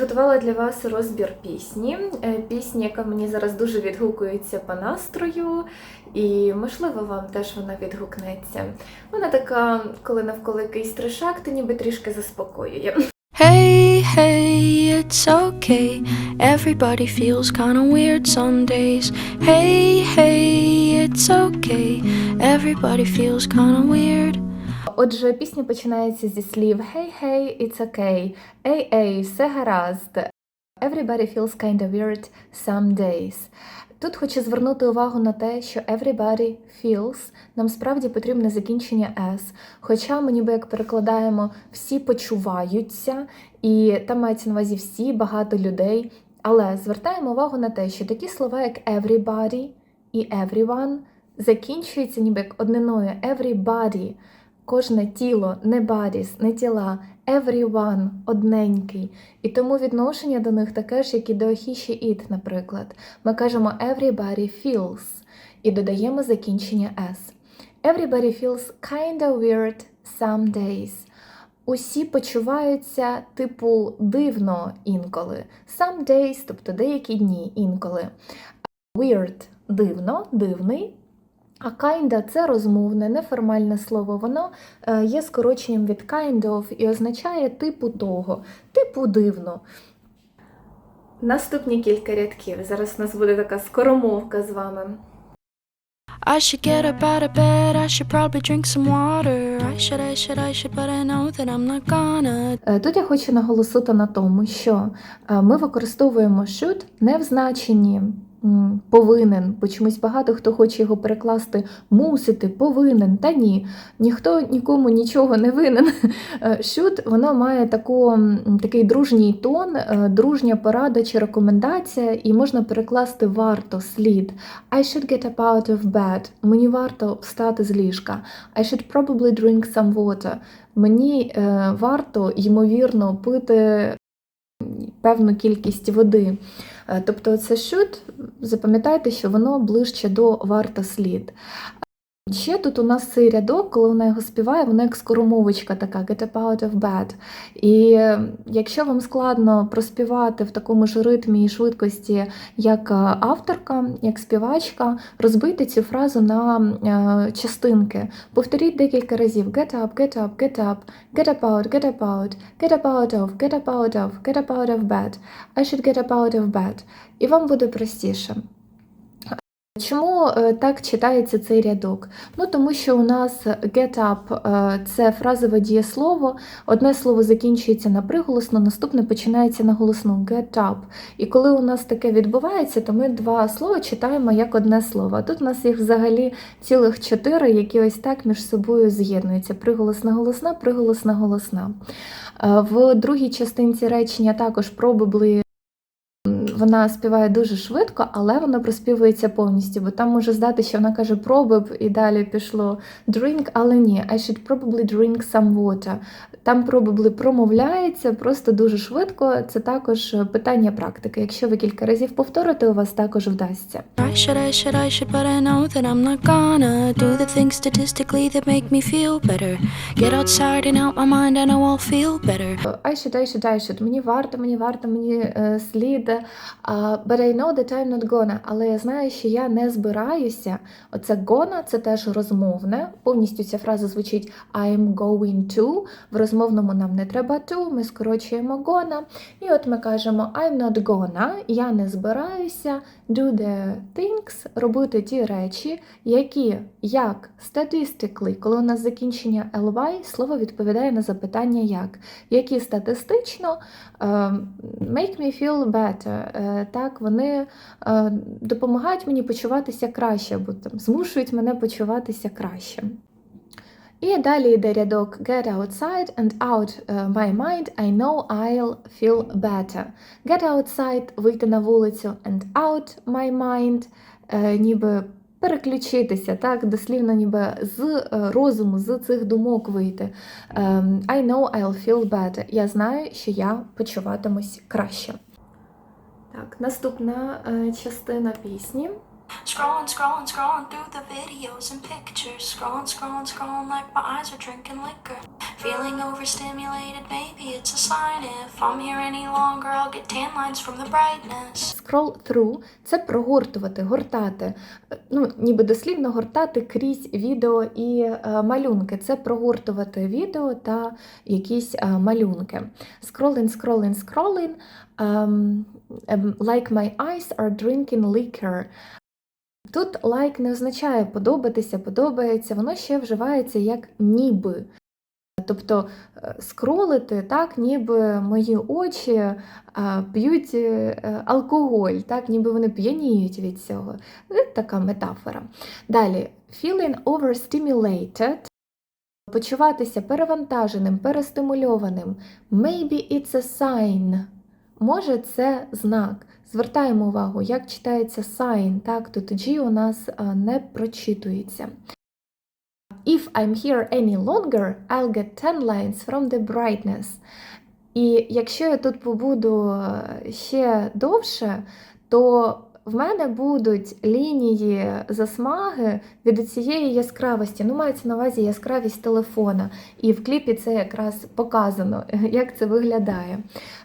Підготувала для вас розбір пісні. Е, Пісні, яка мені зараз дуже відгукується по настрою, і можливо вам теж вона відгукнеться. Вона така, коли навколо якийсь трешак, ти ніби трішки заспокоює. Hey, hey, it's okay. Everybody feels kinda weird some days. Hey, hey, it's okay. Everybody feels kinda weird. Отже, пісня починається зі слів Hey, hey, it's okay. Ей, ей, все гаразд. Everybody feels kinda weird some days. Тут хочу звернути увагу на те, що everybody feels нам справді потрібне закінчення S. Хоча ми ніби як перекладаємо всі почуваються, і там мається на увазі всі, багато людей. Але звертаємо увагу на те, що такі слова, як everybody і everyone, закінчуються ніби як одниною everybody – кожне тіло, не bodies, не тіла, everyone одненький. І тому відношення до них таке ж, як і до he, it, наприклад. Ми кажемо everybody feels і додаємо закінчення s. Everybody feels kinda weird some days. Усі почуваються, типу, дивно інколи. Some days, тобто деякі дні інколи. Weird дивно, дивний. А kinda – це розмовне, неформальне слово. Воно е, є скороченням від kind of і означає типу того, типу дивно. Наступні кілька рядків. Зараз у нас буде така скоромовка з вами. I should get up out of bed. I should probably drink some water. I should, I should, I should, but I know that I'm not gonna. Е, Тут я хочу наголосити на тому, що е, ми використовуємо should не в значенні повинен, бо чомусь багато хто хоче його перекласти мусити, повинен. Та ні, ніхто нікому нічого не винен. Е, Should, воно має таку, такий дружній тон, е, дружня порада чи рекомендація, і можна перекласти варто, слід. I should get up out of bed. Мені варто встати з ліжка. I should probably drink some water. Мені е, варто, ймовірно, пити певну кількість води. Е, Тобто це should, запам'ятайте, що воно ближче до варта слід. Ще тут у нас цей рядок, коли вона його співає, вона як скоромовочка така get up out of bed. І е, якщо вам складно проспівати в такому ж ритмі і швидкості, як е, авторка, як співачка, розбийте цю фразу на е, частинки. Повторіть декілька разів: get up, get up, get up, get up out, get up out, get up out of, get up out of, get up out of bed. I should get up out of bed. І вам буде простіше. Чому е, так читається цей рядок? Ну тому що у нас get up е, це фразове дієслово. Одне слово закінчується на приголосно, наступне починається на голосну get up. І коли у нас таке відбувається, то ми два слова читаємо як одне слово. А тут у нас їх взагалі цілих чотири, які ось так між собою з'єднуються: приголосна голосна, приголосна голосна. Е, В другій частинці речення також probably вона співає дуже швидко, але вона проспівується повністю, бо там може здати, що вона каже probab і далі пішло drink, але ні, I should probably drink some water. Там probably промовляється просто дуже швидко. Це також питання практики. Якщо ви кілька разів повторите, у вас також вдасться. I should, I should, I should, but I know that I'm not gonna do the things statistically that make me feel better. Get outside and out my mind, I know I'll feel better. I should, I should, I should. Мені варто, мені варто, мені е, слід. But I know that I'm not gonna. Але я знаю, що я не збираюся. Оце gonna – це теж розмовне. Повністю ця фраза звучить I'm going to. В розмовному нам не треба to, ми скорочуємо gonna. І от ми кажемо I'm not gonna, я не збираюся do the things, робити ті речі, які, як statistically, коли у нас закінчення ly, слово відповідає на запитання як, які статистично е, make me feel better. Е, Так, вони е, допомагають мені почуватися краще, або там змушують мене почуватися краще. І далі йде рядок Get outside and out е, my mind, I know I'll feel better. Get outside – вийти на вулицю, and out my mind ніби переключитися, так, дослівно ніби з розуму, з цих думок вийти. Ем, I know I'll feel better. Я знаю, що я почуватимусь краще. Так, наступна е, частина пісні. Scrolling, scrolling, scrolling through the videos and pictures. Scrolling, scrolling, scrolling like my eyes are drinking liquor. Feeling overstimulated, maybe it's a sign. If I'm here any longer, I'll get tan lines from the brightness. Scroll through – це прогортувати, гортати. Е, Ну, ніби дослівно гортати крізь відео і е, малюнки. Це прогортувати відео та якісь е, малюнки. Scrolling, scrolling, scrolling. Ем, like my eyes are drinking liquor. Тут like не означає подобатися, подобається, воно ще вживається як ніби. Тобто е, скролити, так, ніби мої очі е, п'ють е, алкоголь, так, ніби вони п'яніють від цього. Е, Така метафора. Далі, feeling overstimulated. Почуватися перевантаженим, перестимульованим. Maybe it's a sign. Може, це знак. Звертаємо увагу, як читається sign, так, то тоді у нас не прочитується. If I'm here any longer, I'll get 10 lines from the brightness. І якщо я тут побуду ще довше, то в мене будуть лінії засмаги від цієї яскравості. Ну, мається на увазі яскравість телефона. І в кліпі це якраз показано, як це виглядає.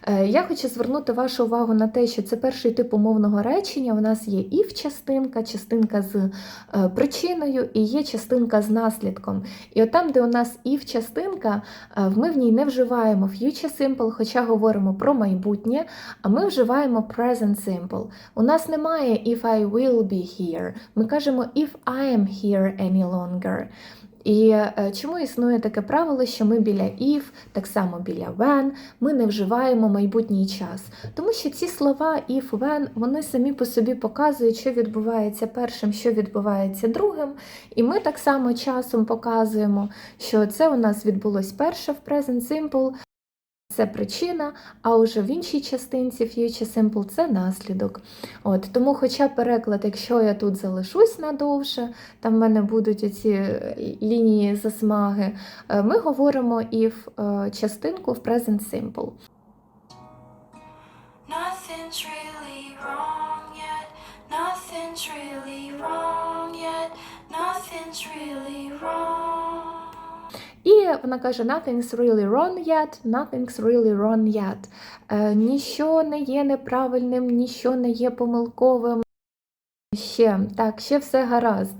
Е, Я хочу звернути вашу увагу на те, що це перший тип умовного речення. У нас є if частинка, частинка з е, причиною і є частинка з наслідком. І от там, де у нас if частинка, е, ми в ній не вживаємо future simple, хоча говоримо про майбутнє, а ми вживаємо present simple. У нас немає if I will be here. Ми кажемо if I am here any longer. І е, чому існує таке правило, що ми біля if, так само біля when, ми не вживаємо майбутній час. Тому що ці слова if, when, вони самі по собі показують, що відбувається першим, що відбувається другим. І ми так само часом показуємо, що це у нас відбулось перше в present simple, це причина, а уже в іншій частинці future simple це наслідок. От, тому, хоча переклад, якщо я тут залишусь надовше, там в мене будуть оці е, лінії засмаги, е, ми говоримо і в е, частинку в present simple. Nothing's really wrong yet. Nothing's really wrong yet. Nothing's really wrong. І вона каже: Nothing's really wrong yet, nothing's really wrong yet. Е, ніщо не є неправильним, ніщо не є помилковим. Ще, так, ще все гаразд.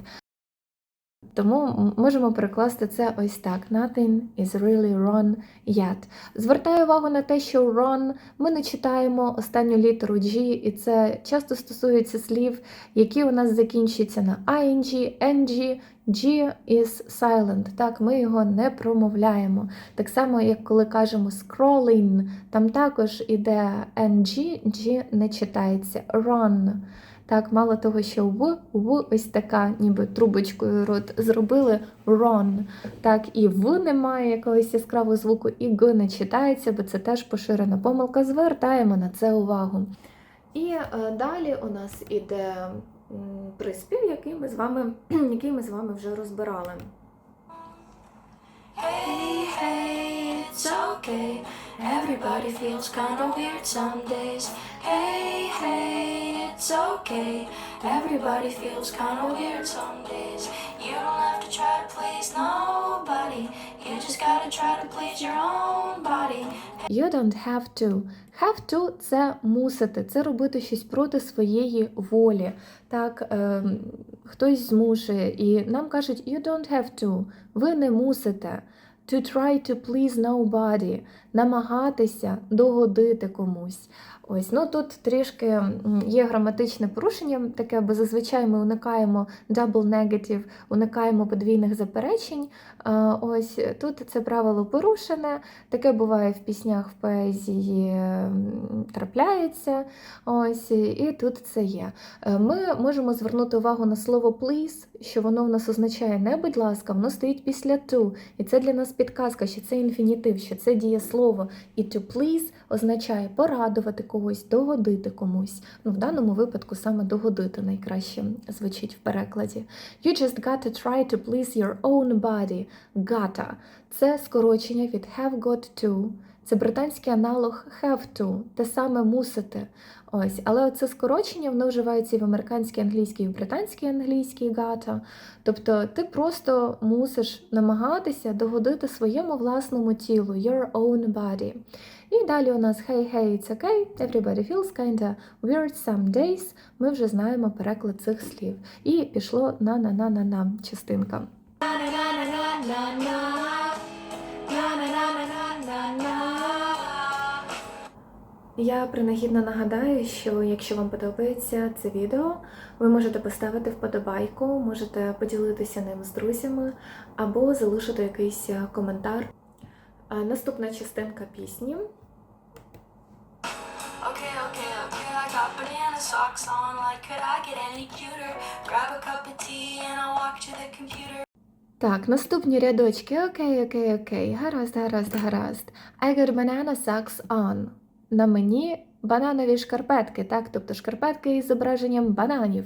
Тому можемо перекласти це ось так: Nothing is really wrong yet. Звертаю увагу на те, що wrong ми не читаємо останню літеру G, і це часто стосується слів, які у нас закінчуються на ing, ng, G is silent. Так, ми його не промовляємо. Так само, як коли кажемо scrolling, там також іде ng, G не читається. Run. Так, мало того, що в, в ось така, ніби трубочкою рот зробили run. Так, і в немає якогось яскравого звуку, і г не читається, бо це теж поширена помилка. Звертаємо на це увагу. І е, далі у нас іде приспів, який ми з вами, який ми з вами вже розбирали. Hey, hey, it's okay. Everybody feels kinda weird some days. Hey, hey, it's okay. Everybody feels kinda weird some days. You don't have to try to please nobody. You just gotta try to please your own body. You don't have to. Have to – це мусити, це робити щось проти своєї волі. Так, е, хтось змушує, і нам кажуть, you don't have to. Ви не мусите. To try to please nobody. Намагатися догодити комусь. Ось, ну тут трішки є граматичне порушення, таке, бо зазвичай ми уникаємо double negative, уникаємо подвійних заперечень. Ось тут це правило порушене. Таке буває в піснях в поезії трапляється. Ось, і тут це є. Е, Ми можемо звернути увагу на слово please, що воно в нас означає не будь ласка, воно стоїть після to. І це для нас підказка, що це інфінітив, що це дієслово. І to please означає порадувати когось, догодити комусь. Ну, в даному випадку саме догодити найкраще звучить в перекладі. You just gotta try to please your own body. Gotta – це скорочення від have got to. Це британський аналог have to, те саме мусити. Ось, але це скорочення воно вживається і в американській англійській, і в британській англійській гата. Тобто ти просто мусиш намагатися догодити своєму власному тілу, your own body. І далі у нас hey, hey, it's okay, everybody feels kinda weird some days. Ми вже знаємо переклад цих слів. І пішло на на на Я принагідно нагадаю, що якщо вам подобається це відео, ви можете поставити вподобайку, можете поділитися ним з друзями або залишити якийсь е, коментар. Наступна частинка пісні. Okay, okay, okay, I got banana socks on. Like, could I get any cuter? Grab a cup of tea and I'll walk to the computer. Так, наступні рядочки. Окей, окей, окей. Гаразд, гаразд, гаразд. I got banana socks on. На мені бананові шкарпетки, так? Тобто шкарпетки із зображенням бананів.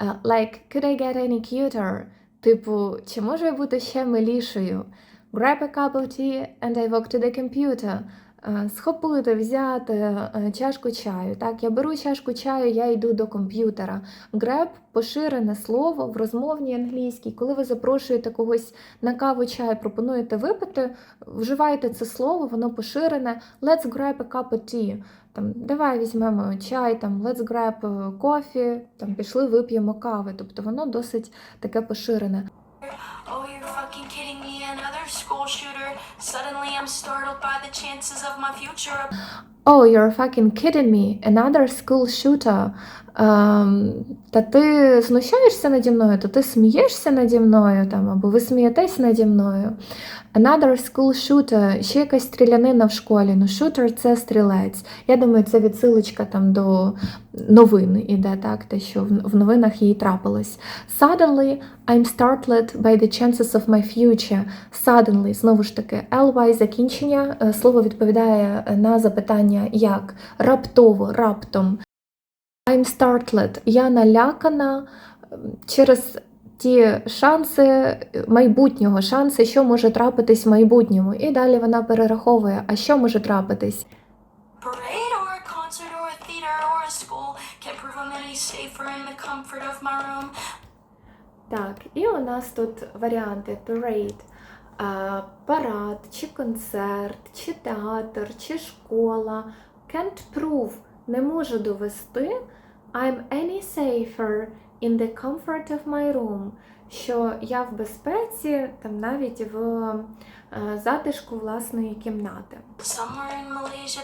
Uh, like, could I get any cuter? Типу, чи можу я бути ще милішою? Grab a cup of tea and I walk to the computer. Е, Схопити, взяти е, чашку чаю. Так, я беру чашку чаю, я йду до комп'ютера. Grab – поширене слово в розмовній англійській. Коли ви запрошуєте когось на каву чай, пропонуєте випити, вживаєте це слово, воно поширене. Let's grab a cup of tea. Там, давай візьмемо чай, там, let's grab coffee, там, пішли вип'ємо кави. Тобто воно досить таке поширене. Oh, you're fucking kidding me, school shooter. Suddenly I'm startled by the chances of my future. Oh, you're fucking kidding me. Another school shooter. Ем, та ти знущаєшся наді мною, то ти смієшся наді мною, там, або ви смієтесь наді мною. Another school shooter, ще якась стрілянина в школі. Ну, shooter – це стрілець. Я думаю, це відсилочка там до новин іде, так, те, що в- новинах їй трапилось. Suddenly, I'm startled by the chances of my future. Suddenly, знову ж таки, ly закінчення. Е, Слово відповідає на запитання як раптово, раптом. I'm startled. Я налякана ем, через ті шанси майбутнього, шанси, що може трапитись в майбутньому. І далі вона перераховує, а що може трапитись. Так, і у нас тут варіанти parade. Парад, чи концерт, чи театр, чи школа. Can't prove не можу довести. I'm any safer in the comfort of my room. Що я в безпеці, там навіть в затишку власної кімнати. Somewhere in Malaysia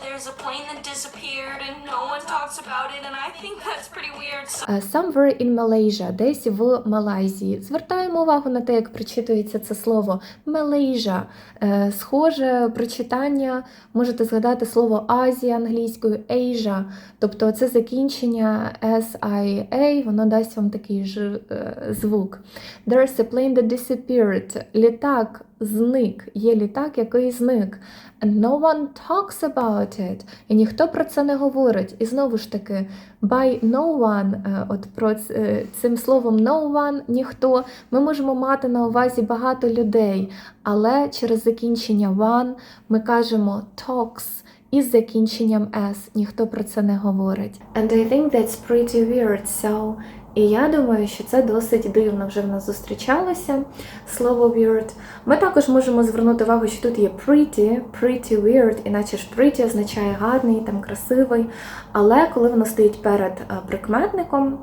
Е, Somewhere in Malaysia, десь в Малайзії. Звертаємо увагу на те, як прочитується це слово Malaysia. Е, Схоже прочитання, можете згадати слово Азія англійською Asia, тобто це закінчення SIA, воно дасть вам такий ж е, звук. There's a plane that disappeared. Літак зник. Є літак, який зник. And no one talks about it. І ніхто про це не говорить. І знову ж таки, by no one, е, от про е, цим словом no one, ніхто, ми можемо мати на увазі багато людей, але через закінчення one ми кажемо talks із закінченням s. Ніхто про це не говорить. And I think that's pretty weird, so... І я думаю, що це досить дивно вже в нас зустрічалося слово weird. Ми також можемо звернути увагу, що тут є pretty, pretty weird, іначе ж pretty означає гарний, там красивий. Але коли воно стоїть перед е, прикметником,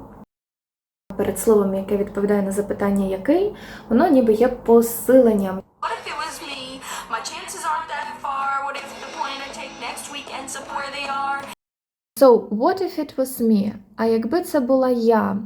перед словом, яке відповідає на запитання який, воно ніби є посиленням. So, what if it was me? А якби це була я?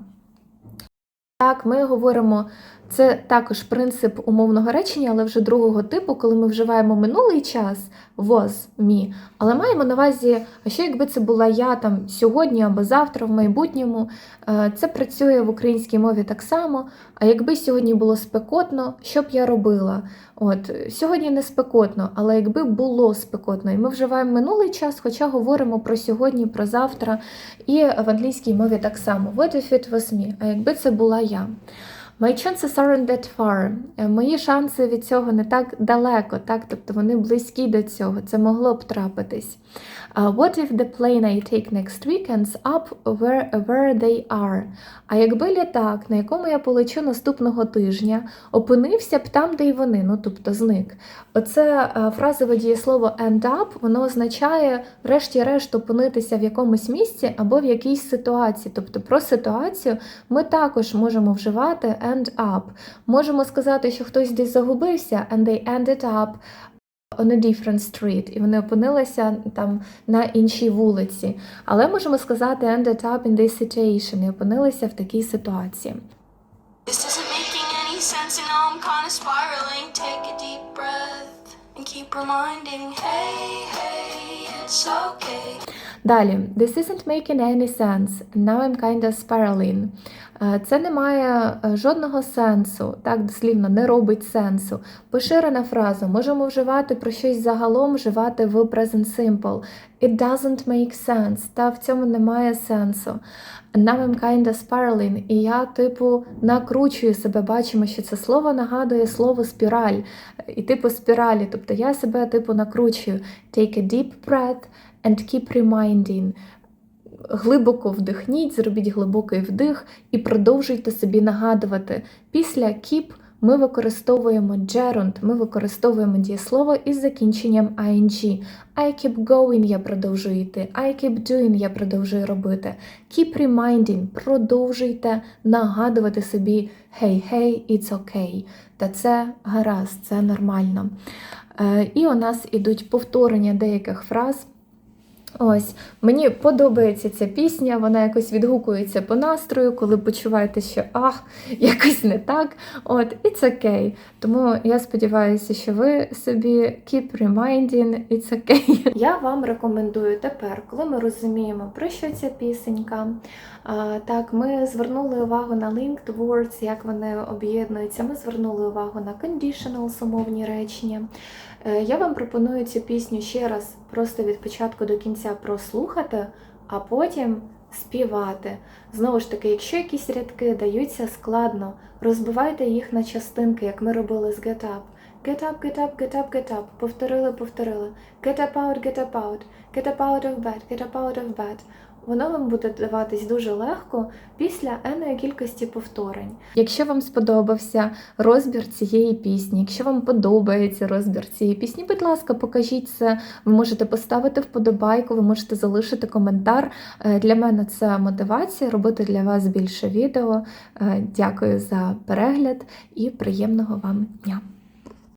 Так, ми говоримо, це також принцип умовного речення, але вже другого типу, коли ми вживаємо минулий час was me, але маємо на увазі, а що якби це була я там сьогодні або завтра, в майбутньому. Е, Це працює в українській мові так само. А якби сьогодні було спекотно, що б я робила? От сьогодні не спекотно, але якби було спекотно, і ми вживаємо минулий час, хоча говоримо про сьогодні, про завтра, і в англійській мові так само. What if it was me? А якби це була я? My chances aren't that far. Е, Мої шанси від цього не так далеко, так? Тобто вони близькі до цього. Це могло б трапитись. Uh, what if the plane I take next week up where, where they are? А якби літак, на якому я полечу наступного тижня, опинився б там, де й вони, ну тобто зник. Оце е, фразове дієслово end up, воно означає, врешті-решт, опинитися в якомусь місці або в якійсь ситуації. Тобто про ситуацію ми також можемо вживати end up. Можемо сказати, що хтось десь загубився, and they ended up on a different street, і вони опинилися там на іншій вулиці. Але можемо сказати ended up in this situation, і опинилися в такій ситуації. This isn't making any sense, and I'm kind of spiraling. Take a deep breath and keep reminding, hey, hey, it's okay. Далі, this isn't making any sense. Now I'm kinda spiraling. Е, Це не має е, жодного сенсу, так дослівно не робить сенсу. Поширена фраза. Можемо вживати про щось загалом, вживати в present simple. It doesn't make sense. Та в цьому немає сенсу. Now I'm kinda spiraling. І я, типу, накручую себе. Бачимо, що це слово нагадує слово спіраль. І типу спіралі. Тобто я себе, типу, накручую. Take a deep breath and keep reminding. Глибоко вдихніть, зробіть глибокий вдих і продовжуйте собі нагадувати. Після keep ми використовуємо gerund, ми використовуємо дієслово із закінченням ing. I keep going, я продовжую йти. I keep doing, я продовжую робити. Keep reminding, продовжуйте нагадувати собі hey, hey, it's okay. Та це гаразд, це нормально. Е, І у нас ідуть повторення деяких фраз. Ось, мені подобається ця пісня, вона якось відгукується по настрою, коли почуваєте, що ах, якось не так. От, it's okay. Тому я сподіваюся, що ви собі keep reminding, it's okay. Я вам рекомендую тепер, коли ми розуміємо, про що ця пісенька. А, так, ми звернули увагу на linked words, як вони об'єднуються. Ми звернули увагу на conditionals, умовні речення. Е, Я вам пропоную цю пісню ще раз просто від початку до кінця прослухати, а потім співати. Знову ж таки, якщо якісь рядки даються складно, розбивайте їх на частинки, як ми робили з Get Up. Get up, get up, get up, get up. Повторили, повторили. Get up out, get up out. Get up out of bed, get up out of bed. Воно вам буде даватись дуже легко після енної кількості повторень. Якщо вам сподобався розбір цієї пісні, якщо вам подобається розбір цієї пісні, будь ласка, покажіть це. Ви можете поставити вподобайку, ви можете залишити коментар. Е, Для мене це мотивація робити для вас більше відео. Е, Дякую за перегляд і приємного вам дня!